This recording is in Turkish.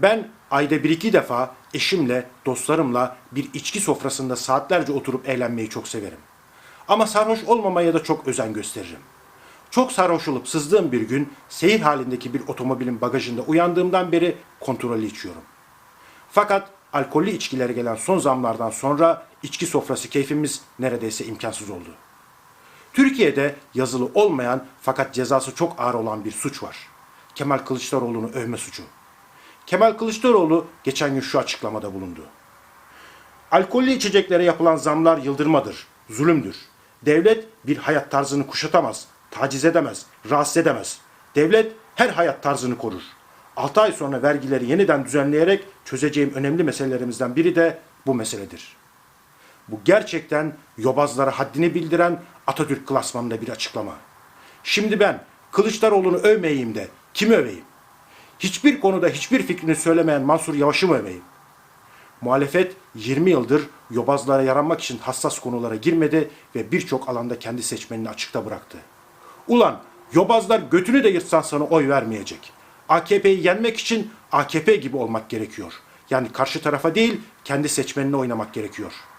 Ben ayda bir iki defa eşimle, dostlarımla bir içki sofrasında saatlerce oturup eğlenmeyi çok severim. Ama sarhoş olmamaya da çok özen gösteririm. Çok sarhoş olup sızdığım bir gün seyir halindeki bir otomobilin bagajında uyandığımdan beri kontrollü içiyorum. Fakat alkollü içkilere gelen son zamlardan sonra içki sofrası keyfimiz neredeyse imkansız oldu. Türkiye'de yazılı olmayan fakat cezası çok ağır olan bir suç var. Kemal Kılıçdaroğlu'nu övme suçu. Kemal Kılıçdaroğlu geçen gün şu açıklamada bulundu. Alkollü içeceklere yapılan zamlar yıldırmadır, zulümdür. Devlet bir hayat tarzını kuşatamaz, taciz edemez, rahatsız edemez. Devlet her hayat tarzını korur. 6 ay sonra vergileri yeniden düzenleyerek çözeceğim önemli meselelerimizden biri de bu meseledir. Bu gerçekten yobazlara haddini bildiren Atatürk klasmanında bir açıklama. Şimdi ben Kılıçdaroğlu'nu övmeyeyim de kimi öveyim? Hiçbir konuda hiçbir fikrini söylemeyen Mansur Yavaş'ı mı öveyim? Muhalefet 20 yıldır yobazlara yaranmak için hassas konulara girmedi ve birçok alanda kendi seçmenini açıkta bıraktı. Ulan yobazlar götünü de yırtsan sana oy vermeyecek. AKP'yi yenmek için AKP gibi olmak gerekiyor. Yani karşı tarafa değil kendi seçmenine oynamak gerekiyor.''